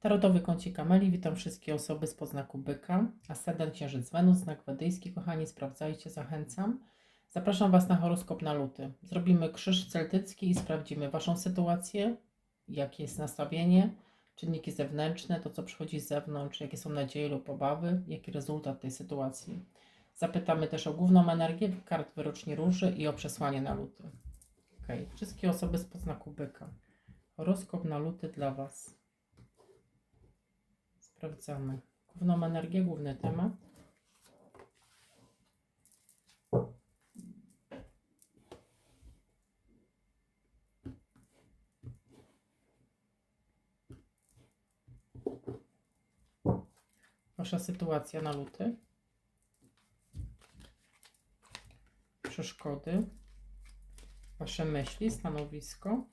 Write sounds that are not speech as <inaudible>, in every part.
Tarotowy kącik Kameli. Witam wszystkie osoby z poznaku byka. Ascendent Księżyc Wenus, znak wedyjski. Kochani, sprawdzajcie, zachęcam. Zapraszam Was na horoskop na luty. Zrobimy krzyż celtycki i sprawdzimy Waszą sytuację, jakie jest nastawienie, czynniki zewnętrzne, to co przychodzi z zewnątrz, jakie są nadzieje lub obawy, jaki rezultat tej sytuacji. Zapytamy też o główną energię kart wyroczni róży i o przesłanie na luty. Ok, wszystkie osoby z poznaku byka. Horoskop na luty dla Was. Sprawdzamy. Główną energię, główny temat. Wasza sytuacja na luty. Przeszkody. Wasze myśli, stanowisko.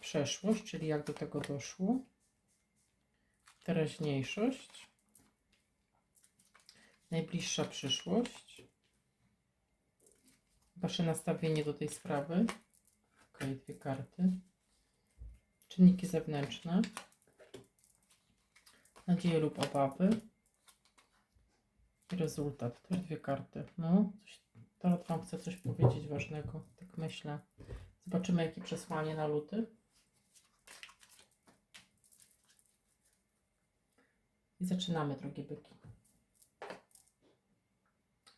Przeszłość, czyli jak do tego doszło teraźniejszość, najbliższa przyszłość, Wasze nastawienie do tej sprawy. Ok, dwie karty. Czynniki zewnętrzne, nadzieje lub obawy. I rezultat, też dwie karty. No, coś, Tarot Wam chce coś powiedzieć ważnego, tak myślę. Zobaczymy, jakie przesłanie na luty. I zaczynamy, drogie byki.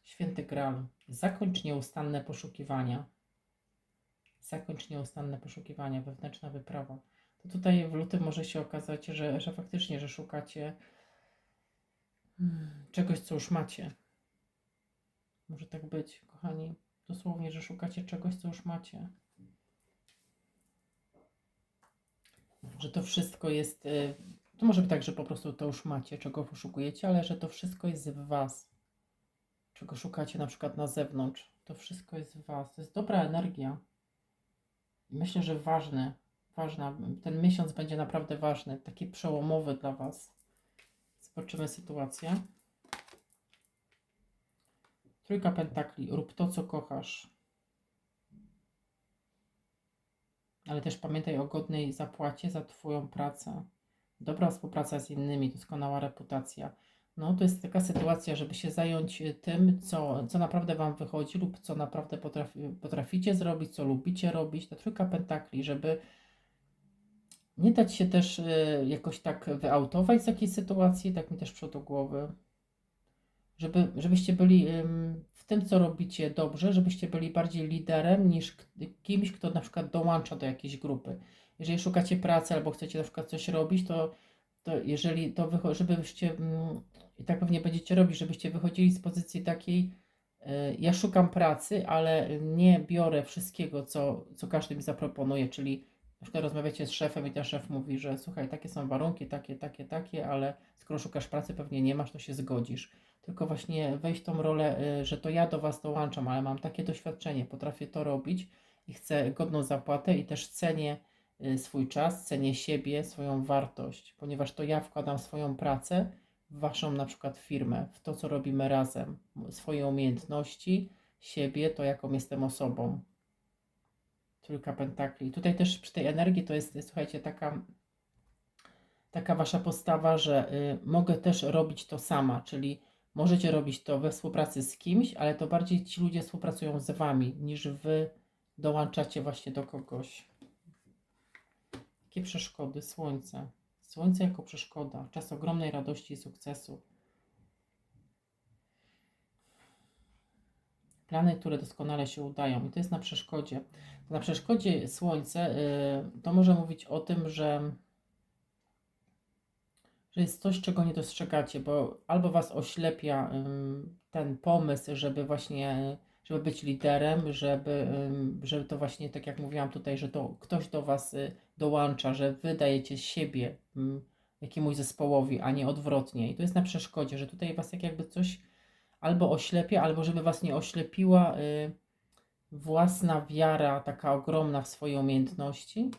Święty Graal. Zakończ nieustanne poszukiwania. Zakończ nieustanne poszukiwania, wewnętrzna wyprawa. To tutaj w lutym może się okazać, że, że faktycznie, że szukacie hmm, czegoś, co już macie. Może tak być, kochani. Dosłownie, że szukacie czegoś, co już macie. Że to wszystko jest y, to może być tak, że po prostu to już macie, czego poszukujecie, ale że to wszystko jest w Was. Czego szukacie na przykład na zewnątrz. To wszystko jest w Was. To jest dobra energia. I myślę, że ważny, ważna. Ten miesiąc będzie naprawdę ważny, taki przełomowy dla Was. Zobaczymy sytuację. Trójka pentakli. Rób to, co kochasz. Ale też pamiętaj o godnej zapłacie za Twoją pracę. Dobra współpraca z innymi, doskonała reputacja. No, to jest taka sytuacja, żeby się zająć y, tym, co, co naprawdę Wam wychodzi lub co naprawdę potrafi, potraficie zrobić, co lubicie robić. Ta trójka pentakli, żeby nie dać się też y, jakoś tak wyautować z jakiejś sytuacji, tak mi też przyszło do głowy. Żeby, żebyście byli w tym, co robicie dobrze, żebyście byli bardziej liderem niż kimś, kto na przykład dołącza do jakiejś grupy jeżeli szukacie pracy albo chcecie na przykład coś robić, to, to jeżeli to wychodzi, żebyście, mm, i tak pewnie będziecie robić, żebyście wychodzili z pozycji takiej, e, ja szukam pracy, ale nie biorę wszystkiego, co, co każdy mi zaproponuje, czyli na przykład rozmawiacie z szefem i ten szef mówi, że słuchaj, takie są warunki, takie, takie, takie, ale skoro szukasz pracy, pewnie nie masz, to się zgodzisz. Tylko właśnie wejść w tą rolę, e, że to ja do Was dołączam, ale mam takie doświadczenie, potrafię to robić i chcę godną zapłatę i też cenię swój czas, cenię siebie, swoją wartość, ponieważ to ja wkładam swoją pracę w Waszą na przykład firmę, w to, co robimy razem, swoje umiejętności, siebie, to jaką jestem osobą. Trójka pentakli. Tutaj też przy tej energii to jest, słuchajcie, taka, taka Wasza postawa, że y, mogę też robić to sama, czyli możecie robić to we współpracy z kimś, ale to bardziej ci ludzie współpracują z Wami, niż Wy dołączacie właśnie do kogoś. Przeszkody? Słońce. Słońce jako przeszkoda. Czas ogromnej radości i sukcesu. Plany, które doskonale się udają. I to jest na przeszkodzie. Na przeszkodzie Słońce yy, to może mówić o tym, że, że jest coś, czego nie dostrzegacie, bo albo Was oślepia yy, ten pomysł, żeby właśnie żeby być liderem, żeby, żeby to właśnie, tak jak mówiłam tutaj, że to ktoś do Was y, dołącza, że wy dajecie siebie jakiemuś zespołowi, a nie odwrotnie. I to jest na przeszkodzie, że tutaj Was tak jakby coś albo oślepia, albo żeby Was nie oślepiła y, własna wiara, taka ogromna w swoje umiejętności.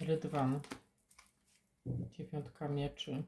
Rydwan. Dziewiątka mieczy.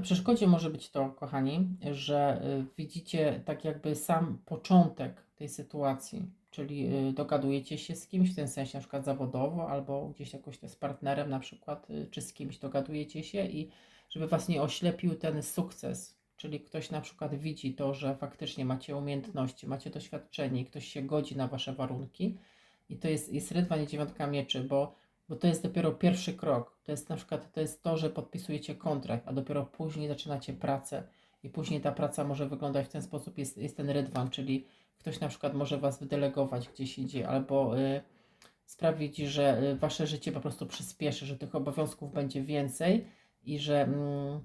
Na przeszkodzie może być to, kochani, że y, widzicie tak jakby sam początek tej sytuacji, czyli y, dogadujecie się z kimś, w tym sensie na przykład zawodowo, albo gdzieś jakoś z partnerem na przykład, y, czy z kimś dogadujecie się i żeby Was nie oślepił ten sukces, czyli ktoś na przykład widzi to, że faktycznie macie umiejętności, macie doświadczenie i ktoś się godzi na Wasze warunki. I to jest, jest rydwa, nie dziewiątka mieczy, bo bo to jest dopiero pierwszy krok. To jest na przykład to, jest to, że podpisujecie kontrakt, a dopiero później zaczynacie pracę. I później ta praca może wyglądać w ten sposób, jest, jest ten rydwan, czyli ktoś na przykład może Was wydelegować gdzieś idzie, albo y, sprawić, że y, Wasze życie po prostu przyspieszy, że tych obowiązków będzie więcej i że... Mm,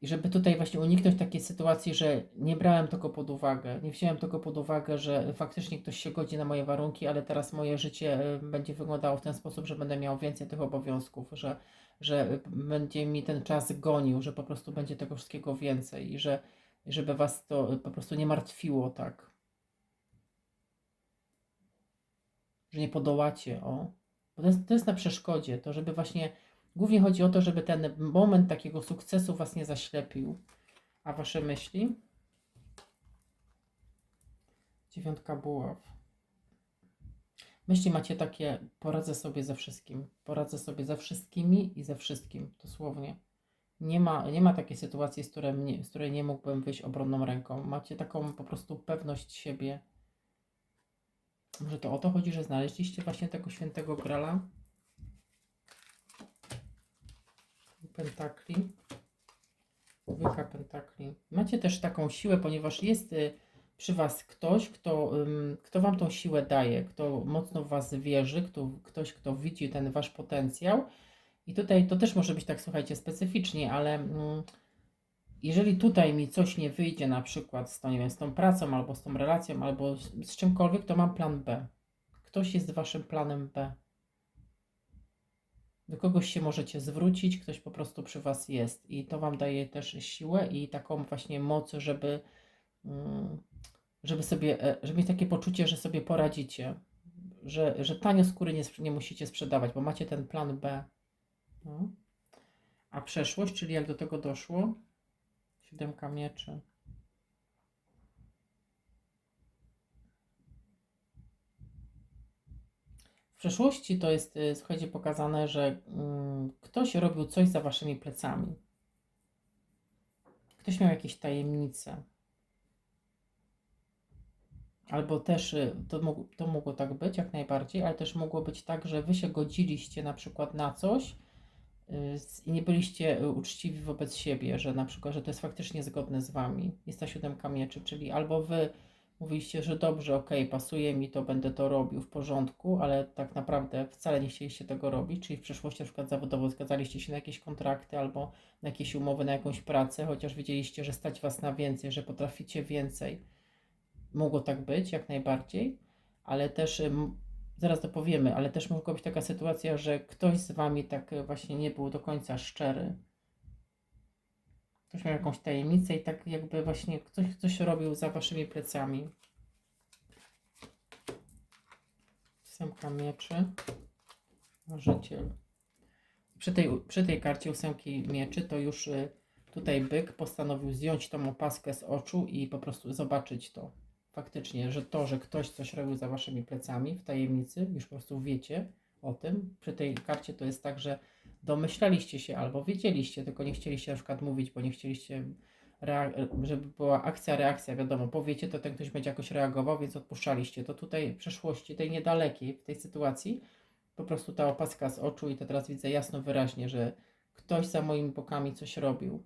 i żeby tutaj właśnie uniknąć takiej sytuacji, że nie brałem tego pod uwagę, nie wziąłem tego pod uwagę, że faktycznie ktoś się godzi na moje warunki, ale teraz moje życie y, będzie wyglądało w ten sposób, że będę miał więcej tych obowiązków, że, że będzie mi ten czas gonił, że po prostu będzie tego wszystkiego więcej i że żeby was to po prostu nie martwiło tak. Że nie podołacie, o. Bo to jest, to jest na przeszkodzie, to żeby właśnie Głównie chodzi o to, żeby ten moment takiego sukcesu Was nie zaślepił. A Wasze myśli? Dziewiątka buław. Myśli macie takie, poradzę sobie ze wszystkim. Poradzę sobie ze wszystkimi i ze wszystkim, dosłownie. Nie ma, nie ma takiej sytuacji, z której, nie, z której nie mógłbym wyjść obronną ręką. Macie taką po prostu pewność siebie. Może to o to chodzi, że znaleźliście właśnie tego świętego grala? Pentakli. Dwójka pentakli. Macie też taką siłę, ponieważ jest y, przy Was ktoś, kto, kto Wam tą siłę daje, kto mocno w Was wierzy, kto, ktoś, kto widzi ten Wasz potencjał. I tutaj to też może być tak, słuchajcie, specyficznie, ale mm, jeżeli tutaj mi coś nie wyjdzie, na przykład z, to, nie wiem, z tą pracą, albo z tą relacją, albo z, z czymkolwiek, to mam plan B. Ktoś jest Waszym planem B. Do kogoś się możecie zwrócić, ktoś po prostu przy Was jest i to Wam daje też siłę i taką właśnie moc, żeby, mm, żeby sobie, e, żeby mieć takie poczucie, że sobie poradzicie, że, że tanio skóry nie, nie musicie sprzedawać, bo macie ten plan B. No. A przeszłość, czyli jak do tego doszło? Siódemka mieczy. W przeszłości to jest, y, słuchajcie, pokazane, że mm, ktoś robił coś za waszymi plecami. Ktoś miał jakieś tajemnice. Albo też y, to, to mogło tak być, jak najbardziej, ale też mogło być tak, że wy się godziliście na przykład na coś y, i nie byliście uczciwi wobec siebie, że na przykład, że to jest faktycznie zgodne z wami. Jest ta siódemka mieczy, czyli albo wy mówiliście, że dobrze, ok, pasuje mi to, będę to robił w porządku, ale tak naprawdę wcale nie chcieliście tego robić, czyli w przeszłości na przykład zawodowo zgadzaliście się na jakieś kontrakty albo na jakieś umowy, na jakąś pracę, chociaż wiedzieliście, że stać Was na więcej, że potraficie więcej. Mogło tak być, jak najbardziej, ale też, zaraz to powiemy, ale też mogła być taka sytuacja, że ktoś z Wami tak właśnie nie był do końca szczery, Ktoś miał jakąś tajemnicę i tak jakby właśnie ktoś coś robił za waszymi plecami. Ósemka mieczy. Marzyciel. Przy tej, przy tej karcie ósemki mieczy to już y, tutaj byk postanowił zdjąć tą opaskę z oczu i po prostu zobaczyć to. Faktycznie, że to, że ktoś coś robił za waszymi plecami w tajemnicy, już po prostu wiecie o tym. Przy tej karcie to jest tak, że domyślaliście się albo wiedzieliście, tylko nie chcieliście na przykład mówić, bo nie chcieliście, żeby była akcja, reakcja, wiadomo, powiecie, to ten ktoś będzie jakoś reagował, więc odpuszczaliście. To tutaj w przeszłości, tej niedalekiej, w tej sytuacji, po prostu ta opaska z oczu i to teraz widzę jasno, wyraźnie, że ktoś za moimi bokami coś robił,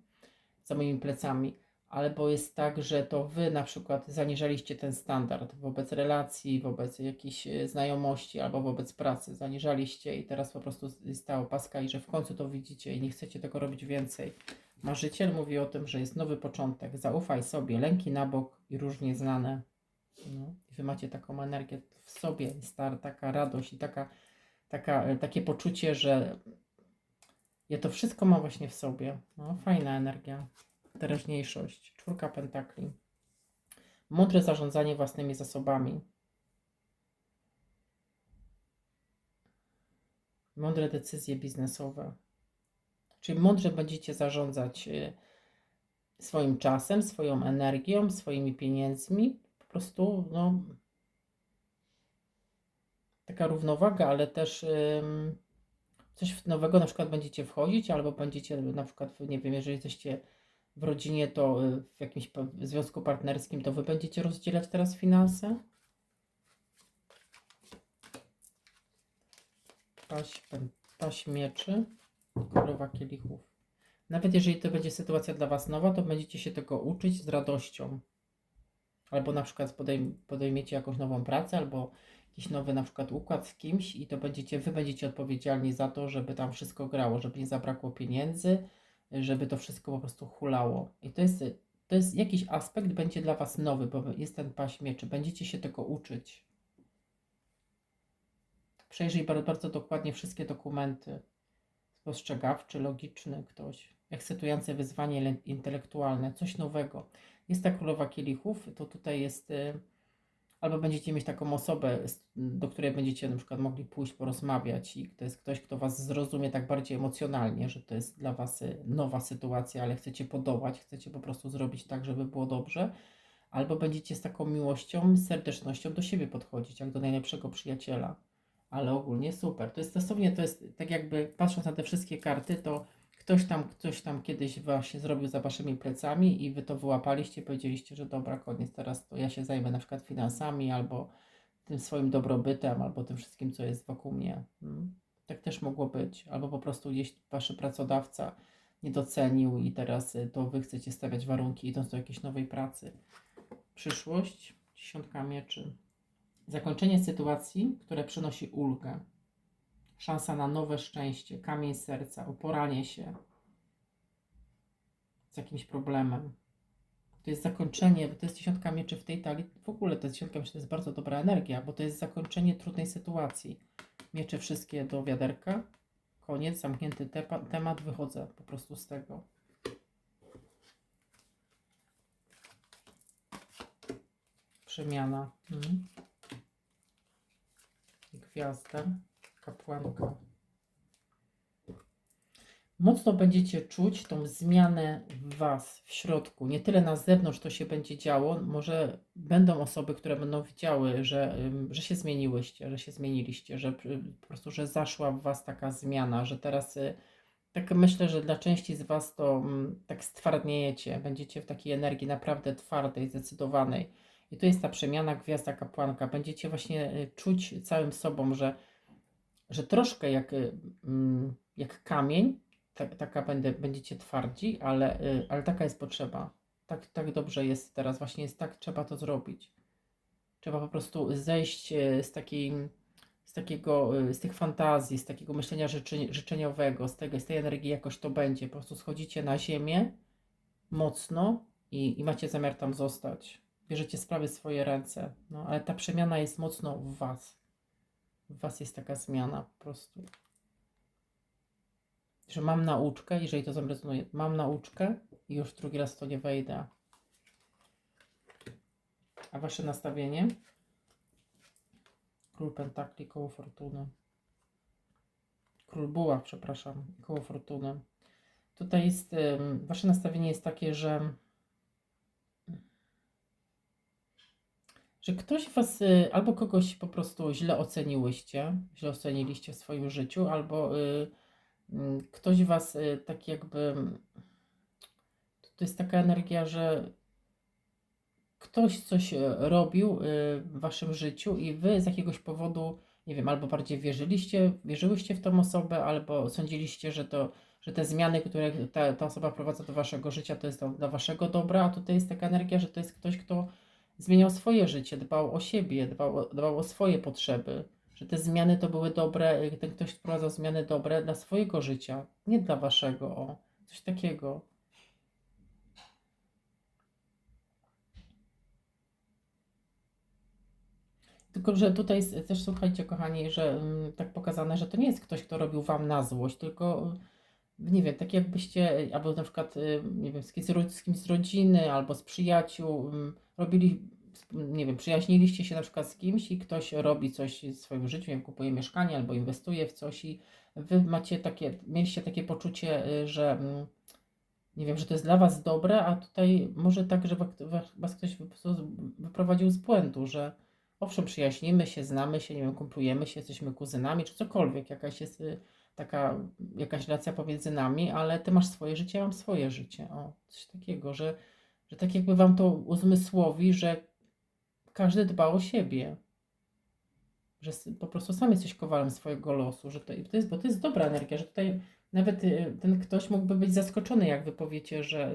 za moimi plecami albo jest tak, że to wy na przykład zaniżaliście ten standard wobec relacji, wobec jakichś e, znajomości albo wobec pracy, zaniżaliście i teraz po prostu jest ta opaska i że w końcu to widzicie i nie chcecie tego robić więcej. Marzyciel mówi o tym, że jest nowy początek, zaufaj sobie, lęki na bok i różnie znane. No, I wy macie taką energię w sobie, jest ta, taka radość i taka, taka, e, takie poczucie, że ja to wszystko mam właśnie w sobie. No, fajna energia teraźniejszość. Czwórka pentakli. Mądre zarządzanie własnymi zasobami. Mądre decyzje biznesowe. Czyli mądrze będziecie zarządzać y, swoim czasem, swoją energią, swoimi pieniędzmi. Po prostu, no, taka równowaga, ale też coś nowego na przykład będziecie wchodzić, albo będziecie na przykład, nie wiem, jeżeli jesteście w rodzinie, to y, w jakimś związku partnerskim, to wy będziecie rozdzielać teraz finanse. Paść, pen- paść mieczy, królowa kielichów. Nawet jeżeli to będzie sytuacja dla was nowa, to będziecie się tego uczyć z radością. Albo na przykład podejm- podejmiecie jakąś nową pracę, albo jakiś nowy na przykład układ z kimś i to będziecie, wy będziecie odpowiedzialni za to, żeby tam wszystko grało, żeby nie zabrakło pieniędzy, żeby to wszystko po prostu hulało. I to jest, to jest jakiś aspekt, będzie dla was nowy, bo jest ten paść mieczy. Będziecie się tego uczyć. Przejrzyj bardzo, bardzo dokładnie wszystkie dokumenty. Spostrzegawczy, logiczny ktoś. Ekscytujące wyzwanie le- intelektualne, coś nowego. Jest ta królowa kielichów, to tutaj jest... y, Albo będziecie mieć taką osobę, do której będziecie na przykład mogli pójść, porozmawiać i to jest ktoś, kto Was zrozumie tak bardziej emocjonalnie, że to jest dla Was y, nowa sytuacja, ale chcecie podołać, chcecie po prostu zrobić tak, żeby było dobrze. Albo będziecie z taką miłością, serdecznością do siebie podchodzić, jak do najlepszego przyjaciela. Ale ogólnie super. To jest dosłownie, to jest tak jakby patrząc na te wszystkie karty, to ktoś tam, ktoś tam kiedyś właśnie zrobił za waszymi plecami i wy to wyłapaliście, powiedzieliście, że dobra, koniec, teraz to ja się zajmę na przykład finansami albo tym swoim dobrobytem, albo tym wszystkim, co jest wokół mnie. Mm. Tak też mogło być. Albo po prostu gdzieś wasz pracodawca nie docenił i teraz y, to wy chcecie stawiać warunki idąc do jakiejś nowej pracy. Przyszłość, dziesiątka mieczy. Zakończenie sytuacji, które przynosi ulgę. Szansa na nowe szczęście, kamień serca, uporanie się z jakimś problemem. To jest zakończenie, bo to jest dziesiątka mieczy w tej talii. W ogóle ta dziesiątka mieczy to jest bardzo dobra energia, bo to jest zakończenie trudnej sytuacji. Miecze wszystkie do wiaderka. Koniec, zamknięty tepa, temat, wychodzę po prostu z tego. Przemiana. Mhm. Gwiazda, kapłanka. Mocno będziecie czuć tą zmianę w Was, w środku. Nie tyle na zewnątrz to się będzie działo, może będą osoby, które będą widziały, że, że się zmieniłyście, że się zmieniliście, że y, po prostu, że zaszła w Was taka zmiana, że teraz y, tak myślę, że dla części z Was to tak stwardniejecie, będziecie w takiej energii naprawdę twardej, zdecydowanej. I to jest ta przemiana gwiazda kapłanka. Będziecie właśnie y, czuć całym sobą, że, że troszkę jak, y, mm, jak kamień, tak, taka będę, będziecie twardzi, ale, y, ale taka jest potrzeba. Tak, tak dobrze jest teraz, właśnie jest tak, trzeba to zrobić. Trzeba po prostu zejść y, z takiej, z takiego, z tych fantazji, z takiego myślenia życzeń, życzeniowego, z, tego, z tej energii jakoś to będzie. Po prostu schodzicie na ziemię mocno i, i macie zamiar tam zostać. Bierzecie sprawy w swoje ręce. No, ale ta przemiana jest mocno w Was. W Was jest taka zmiana po prostu. Że mam nauczkę, jeżeli to zarezonuje, mam nauczkę i już drugi raz to nie wejdę. A Wasze nastawienie? Król Pentakli koło Fortuny. Król Buław, przepraszam, koło Fortuny. Tutaj jest, Wasze nastawienie jest takie, że że ktoś was y, albo kogoś po prostu źle oceniłyście, źle oceniliście w swoim życiu, albo y, mm, ktoś was y, tak jakby. To jest taka energia, że ktoś coś robił w waszym życiu i wy z jakiegoś powodu, nie wiem, albo bardziej wierzyliście, wierzyłyście w tą osobę, albo sądziliście, że to, że te zmiany, które ta, ta osoba wprowadza do waszego życia, to jest do, dla waszego dobra, a tutaj jest taka energia, że to jest ktoś, kto zmieniał swoje życie, dbał o siebie, dbał, dbał o swoje potrzeby, że te zmiany to były dobre, y, ten ktoś wprowadzał zmiany dobre dla swojego życia, nie dla waszego, o, coś takiego. Tylko, że tutaj też, słuchajcie, kochani, że mm, tak pokazane, że to nie jest ktoś, kto robił wam na złość, tylko y, nie wiem, tak jakbyście, y, albo na przykład, nie wiem, z kimś z rodziny, albo z przyjaciół, mm, robili, nie wiem, przyjaźniliście się na przykład z kimś i ktoś robi coś w swoim życiu, nie wiem, kupuje mieszkanie albo inwestuje w coś i wy macie takie, mieliście takie poczucie, y, że, mm, nie wiem, że to jest dla Was dobre, a tutaj może tak, że wa- wa- Was ktoś wyprowadził z błędu, że owszem, przyjaźnimy się, znamy się, nie wiem, kumplujemy się, jesteśmy kuzynami, czy cokolwiek, jakaś jest y, taka, jakaś relacja pomiędzy nami, ale Ty masz swoje życie, ja mam swoje życie. O, coś takiego, że, że tak jakby Wam to uzmysłowi, że każdy dba o siebie. Że po prostu sam jesteś kowalem swojego losu, że to, to jest, bo to jest dobra energia, że tutaj nawet y, ten ktoś mógłby być zaskoczony, jak wy powiecie, że,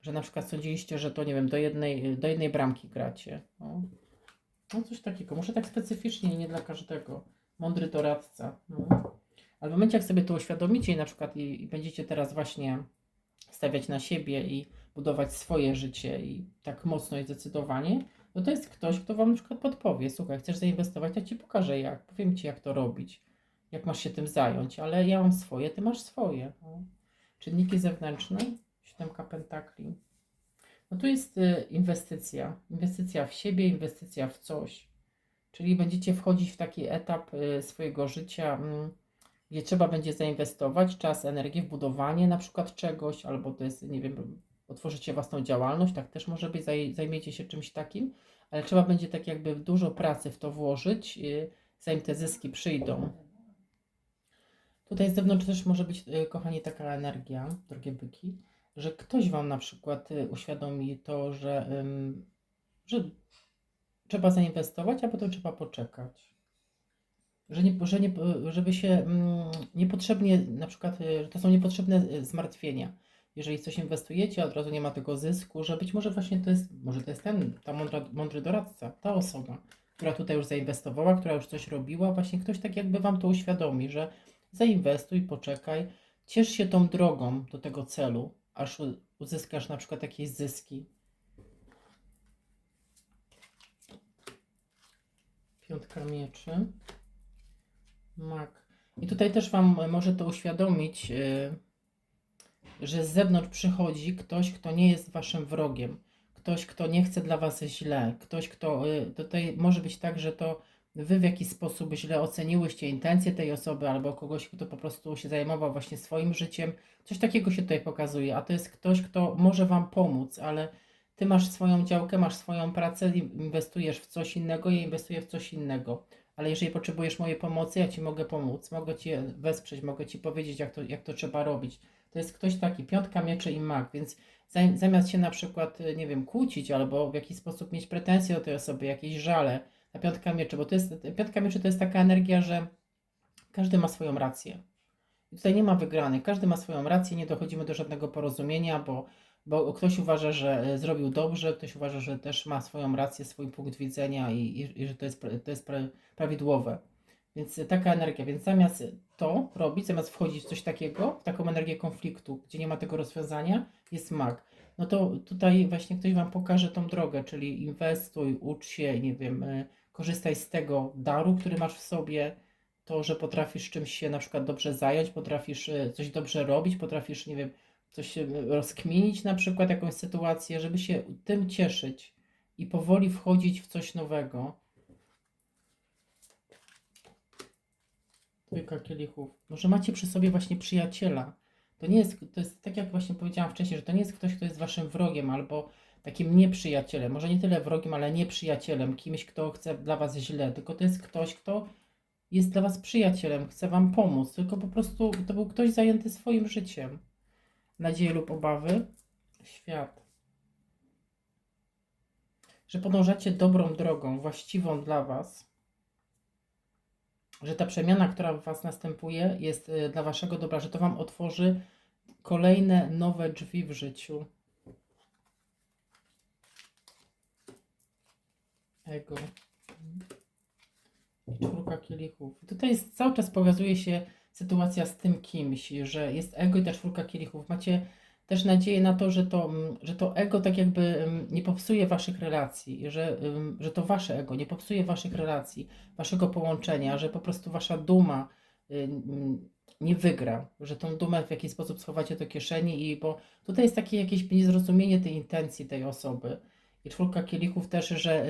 że na przykład sądziliście, że to nie wiem, do jednej, do jednej bramki gracie. No. no coś takiego. Może tak specyficznie, nie dla każdego. Mądry doradca. No. Ale w momencie, jak sobie to uświadomicie i na przykład i, i będziecie teraz właśnie stawiać na siebie i budować swoje życie i tak mocno i zdecydowanie, no to jest ktoś, kto wam na przykład podpowie, słuchaj, chcesz zainwestować, ja ci pokażę jak, powiem ci jak to robić, jak masz się tym zająć, ale ja mam swoje, ty masz swoje. No. Czynniki zewnętrzne, siódemka pentakli. No tu jest y, inwestycja, inwestycja w siebie, inwestycja w coś, czyli będziecie wchodzić w taki etap y, swojego życia, mm, gdzie trzeba będzie zainwestować czas, energię w budowanie na przykład czegoś, albo to jest, nie wiem, otworzycie własną działalność, tak też może być, zaj- zajmiecie się czymś takim, ale trzeba będzie tak jakby dużo pracy w to włożyć, yy, zanim te zyski przyjdą. Tutaj z zewnątrz też może być, yy, kochani, taka energia, drogie byki, że ktoś Wam na przykład yy, uświadomi to, że, że trzeba zainwestować, a potem trzeba poczekać że, nie, że nie, żeby się mm, niepotrzebnie, na przykład, y, że to są niepotrzebne y, zmartwienia. Jeżeli coś inwestujecie, od razu nie ma tego zysku, że być może właśnie to jest, może to jest ten, ta mądra, mądry doradca, ta osoba, która tutaj już zainwestowała, która już coś robiła, właśnie ktoś tak jakby Wam to uświadomi, że zainwestuj, poczekaj, ciesz się tą drogą do tego celu, aż uzyskasz na przykład jakieś zyski. Piątka mieczy. Mak. I tutaj też Wam może to uświadomić, y, że z zewnątrz przychodzi ktoś, kto nie jest Waszym wrogiem. Ktoś, kto nie chce dla Was źle. Ktoś, kto. y, Tutaj może być tak, że to Wy w jakiś sposób źle oceniłyście intencje tej osoby, albo kogoś, kto po prostu się zajmował właśnie swoim życiem. Coś takiego się tutaj pokazuje, a to jest ktoś, kto może Wam pomóc, ale Ty masz swoją działkę, masz swoją pracę, inwestujesz w coś innego, ja inwestuję w coś innego ale jeżeli potrzebujesz mojej pomocy, ja Ci mogę pomóc, mogę Cię wesprzeć, mogę Ci powiedzieć, jak to, jak to trzeba robić. To jest ktoś taki, piątka mieczy i mag, więc zamiast się na przykład, y, nie wiem, kłócić albo w jakiś sposób mieć pretensje do tej osoby, jakieś żale, ta piątka mieczy, bo to jest, piątka mieczy to jest taka energia, że każdy ma swoją rację. I tutaj nie ma wygranych, każdy ma swoją rację, nie dochodzimy do żadnego porozumienia, bo, bo ktoś uważa, że e, zrobił dobrze, ktoś uważa, że też ma swoją rację, swój punkt widzenia i, i, i że to jest, to jest pra- prawidłowe. Więc taka energia, więc zamiast to robić, zamiast wchodzić w coś takiego, w taką energię konfliktu, gdzie nie ma tego rozwiązania, jest mag. No to tutaj właśnie ktoś Wam pokaże tą drogę, czyli inwestuj, ucz się, nie wiem, e, korzystaj z tego daru, który masz w sobie, to, że potrafisz czymś się na przykład dobrze zająć, potrafisz e, coś dobrze robić, potrafisz, nie wiem, coś e, rozkminić na przykład, jakąś sytuację, żeby się tym cieszyć i powoli wchodzić w coś nowego. Trójka kielichów. Może macie przy sobie właśnie przyjaciela. To nie jest, to jest tak jak właśnie powiedziałam wcześniej, że to nie jest ktoś, kto jest waszym wrogiem albo takim nieprzyjacielem. Może nie tyle wrogiem, ale nieprzyjacielem, kimś, kto chce dla was źle, tylko to jest ktoś, kto jest dla was przyjacielem, chce wam pomóc, tylko po prostu to był ktoś zajęty swoim życiem. Nadzieje lub obawy? Świat. Że podążacie dobrą drogą, właściwą dla was. Że ta przemiana, która w was następuje, jest y, dla waszego dobra, że to wam otworzy kolejne nowe drzwi w życiu. Ego. I czwórka kielichów. Tutaj jest, cały czas pokazuje się sytuacja z tym kimś, że jest ego i ta czwórka kielichów. Macie też nadzieję na to, że to, mm, że to ego tak jakby mm, nie popsuje waszych relacji, że, ym, że to wasze ego nie popsuje waszych relacji, waszego połączenia, że po prostu wasza duma y, nie wygra, że tą dumę w jakiś sposób schowacie do kieszeni i bo tutaj jest takie jakieś niezrozumienie tej intencji tej osoby. I czwórka kielichów też, że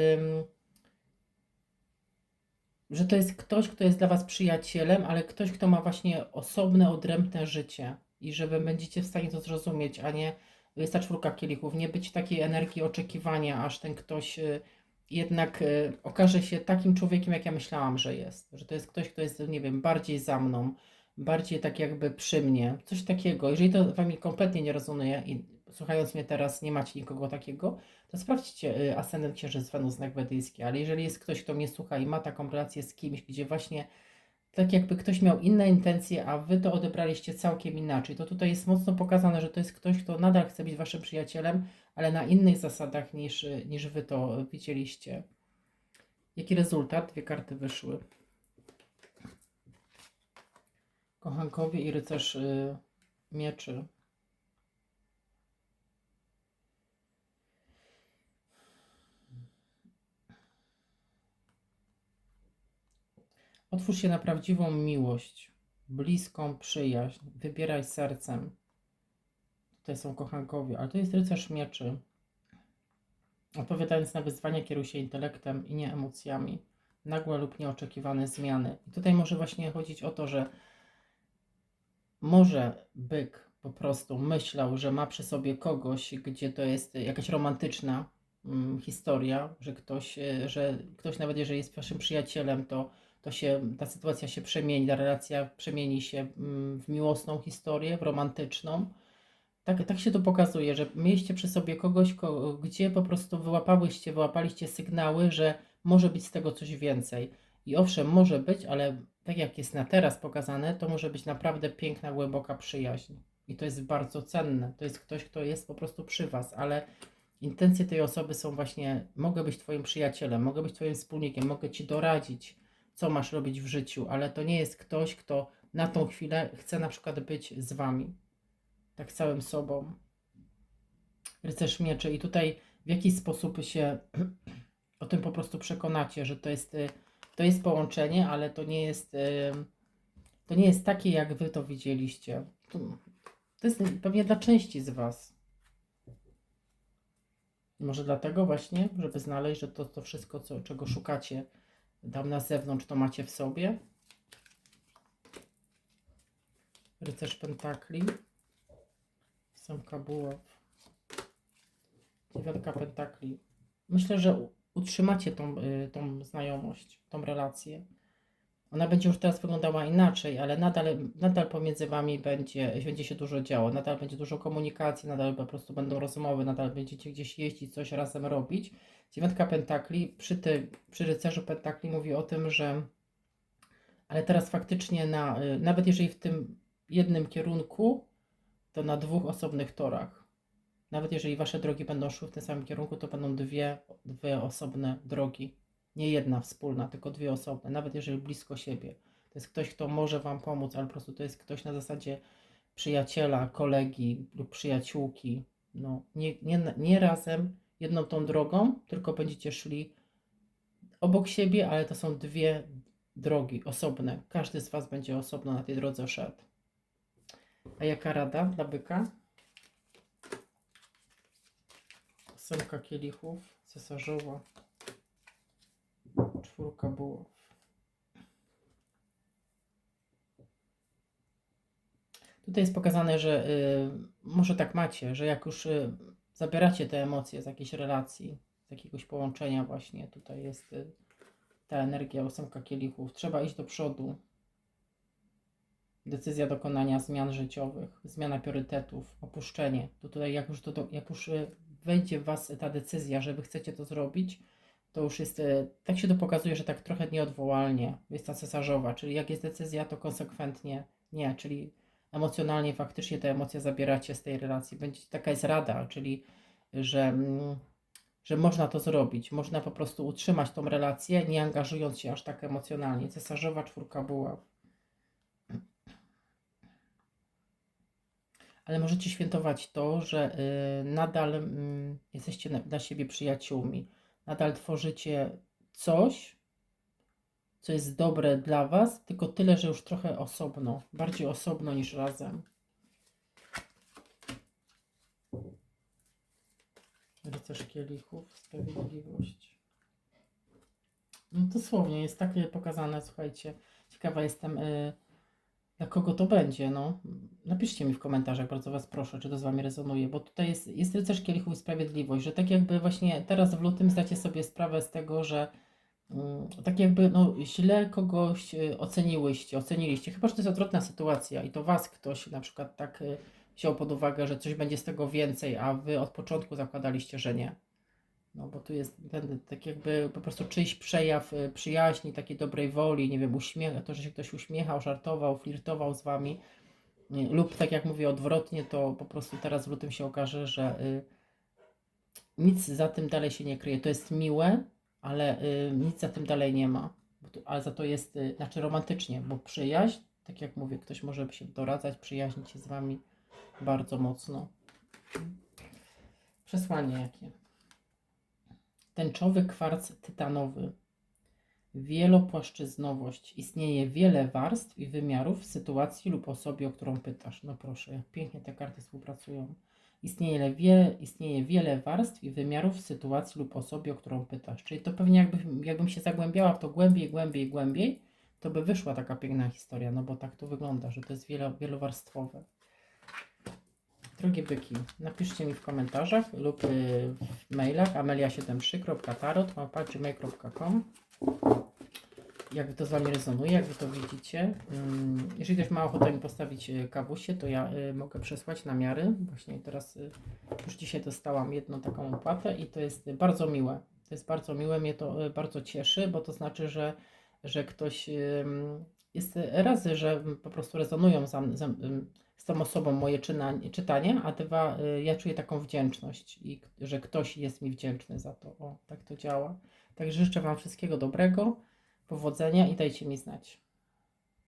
że to jest ktoś, kto jest dla Was przyjacielem, ale ktoś, kto ma właśnie osobne, odrębne życie. I że będziecie w stanie to zrozumieć, a nie jest ta czwórka kielichów, nie być takiej energii oczekiwania, aż ten ktoś y, jednak y, okaże się takim człowiekiem, jak ja myślałam, że jest. Że to jest ktoś, kto jest, nie wiem, bardziej za mną, bardziej tak jakby przy mnie, coś takiego. Jeżeli to wami kompletnie nie rezonuje i słuchając mnie teraz nie macie nikogo takiego, to sprawdźcie y, ascendent księżyc Wenus znak wedyjski, ale jeżeli jest ktoś, kto mnie słucha i ma taką relację z kimś, gdzie właśnie tak jakby ktoś miał inne intencje, a wy to odebraliście całkiem inaczej, to tutaj jest mocno pokazane, że to jest ktoś, kto nadal chce być waszym przyjacielem, ale na innych zasadach niż, niż wy to widzieliście. Jaki rezultat? Dwie karty wyszły. Kochankowie i rycerz y, mieczy. Otwórz się na prawdziwą miłość, bliską przyjaźń. Wybieraj sercem. Tutaj są kochankowie, ale to jest rycerz mieczy. Odpowiadając na wyzwania, kieruj się intelektem i nie emocjami. Nagłe lub nieoczekiwane zmiany. I tutaj może właśnie chodzić o to, że może byk po prostu myślał, że ma przy sobie kogoś, gdzie to jest jakaś romantyczna mm, historia, że ktoś, e, że ktoś nawet jeżeli jest waszym przyjacielem, to, to się, ta sytuacja się przemieni, ta relacja przemieni się mm, w miłosną historię, w romantyczną. Tak, tak się to pokazuje, że mieliście przy sobie kogoś, ko, gdzie po prostu wyłapałyście, wyłapaliście sygnały, że może być z tego coś więcej. I owszem, może być, ale tak jak jest na teraz pokazane, to może być naprawdę piękna, głęboka przyjaźń. I to jest bardzo cenne. To jest ktoś, kto jest po prostu przy Was, ale intencje tej osoby są właśnie: mogę być Twoim przyjacielem, mogę być Twoim wspólnikiem, mogę Ci doradzić, co masz robić w życiu, ale to nie jest ktoś, kto na tą chwilę chce na przykład być z Wami. Tak całym sobą. Rycerz mieczy. I tutaj w jaki sposób się <clears throat> o tym po prostu przekonacie, że to jest, y, to jest połączenie, ale to nie jest, y, to nie jest takie, jak wy to widzieliście. To, to jest pewnie dla części z was. Może dlatego właśnie, żeby znaleźć, że to, to wszystko, co, czego szukacie tam na zewnątrz, to macie w sobie. Rycerz Pentakli. Samka buław. Dziewiątka Pentakli. Myślę, że utrzymacie tą, y, tą znajomość, tą relację. Ona będzie już teraz wyglądała inaczej, ale nadal, nadal pomiędzy Wami będzie, będzie się dużo działo. Nadal będzie dużo komunikacji, nadal po prostu będą rozmowy, nadal będziecie gdzieś jeździć, coś razem robić. Dziewiątka Pentakli przy, ty, przy rycerzu Pentakli mówi o tym, że ale teraz faktycznie na, nawet jeżeli w tym jednym kierunku, to na dwóch osobnych torach. Nawet jeżeli wasze drogi będą szły w tym samym kierunku, to będą dwie, dwie osobne drogi. Nie jedna wspólna, tylko dwie osobne, nawet jeżeli blisko siebie. To jest ktoś, kto może wam pomóc, ale po prostu to jest ktoś na zasadzie przyjaciela, kolegi lub przyjaciółki. No, nie, nie, nie razem jedną tą drogą, tylko będziecie szli obok siebie, ale to są dwie drogi osobne. Każdy z was będzie osobno na tej drodze szedł. A jaka rada dla byka? Ósemka kielichów, cesarzowa, czwórka buław. Tutaj jest pokazane, że y, może tak macie, że jak już y, zabieracie te emocje z jakiejś relacji, z jakiegoś połączenia właśnie, tutaj jest y, ta energia ósemka kielichów, trzeba iść do przodu. Decyzja dokonania zmian życiowych, zmiana priorytetów, opuszczenie. To tutaj jak już, to, jak już y, wejdzie w Was ta decyzja, że Wy chcecie to zrobić, to już jest, y, tak się to pokazuje, że tak trochę nieodwołalnie jest ta cesarzowa, czyli jak jest decyzja, to konsekwentnie nie, czyli emocjonalnie faktycznie te emocje zabieracie z tej relacji. Będzie taka jest rada, czyli że, mm, że można to zrobić, można po prostu utrzymać tą relację, nie angażując się aż tak emocjonalnie. Cesarzowa czwórka buław. Ale możecie świętować to, że y, nadal mm, jesteście dla siebie przyjaciółmi. Nadal tworzycie coś, co jest dobre dla Was, tylko tyle, że już trochę osobno, bardziej osobno niż razem. Rycerz kielichów, sprawiedliwość. No dosłownie, jest takie pokazane, słuchajcie. Ciekawa jestem, y, Dla kogo to będzie, no? Napiszcie mi w komentarzach, bardzo Was proszę, czy to z Wami rezonuje, bo tutaj jest, jest rycerz kielichów i sprawiedliwość, że tak jakby właśnie teraz w lutym zdacie sobie sprawę z tego, że mm, tak jakby no, źle kogoś y, oceniłyście, oceniliście, chyba, że to jest odwrotna sytuacja i to Was ktoś na przykład tak y, wziął pod uwagę, że coś będzie z tego więcej, a Wy od początku zakładaliście, że nie. No bo tu jest ten, tak jakby po prostu czyjś przejaw y, przyjaźni, takiej dobrej woli, nie wiem, uśmiech, to, że się ktoś uśmiechał, żartował, flirtował z wami, y, lub tak jak mówię odwrotnie, to po prostu teraz w lutym się okaże, że y, nic za tym dalej się nie kryje. To jest miłe, ale y, nic za tym dalej nie ma. Ale za to jest, y, znaczy romantycznie, bo przyjaźń, tak jak mówię, ktoś może się doradzać, przyjaźnić się z wami bardzo mocno. Przesłanie jakie? Tęczowy kwarc tytanowy. Wielopłaszczyznowość. Istnieje wiele warstw i wymiarów w sytuacji lub osobie, o którą pytasz. No proszę, jak pięknie te karty współpracują. Istnieje wiele, istnieje wiele warstw i wymiarów w sytuacji lub osobie, o którą pytasz. Czyli to pewnie jakby, jakbym się zagłębiała w to głębiej, głębiej, głębiej, to by wyszła taka piękna historia, no bo tak to wygląda, że to jest wielo, wielowarstwowe. Drogie byki, napiszcie mi w komentarzach lub y, w mailach amelia73.tarot.gmail.com jak to z Wami rezonuje, jak Wy to widzicie. Ym, Jeżeli ktoś ma ochotę mi postawić y, kawusie, to ja y, mogę przesłać namiary. Właśnie teraz już dzisiaj dostałam jedną taką opłatę i to jest bardzo miłe. To jest bardzo miłe, mnie to bardzo cieszy, bo to znaczy, że, że ktoś jest razy, że po prostu rezonują za, z tą osobą moje czyna, czytanie, a dwa, y, ja czuję taką wdzięczność i że ktoś jest mi wdzięczny za to. O, tak to działa. Także życzę Wam wszystkiego dobrego, powodzenia i dajcie mi znać.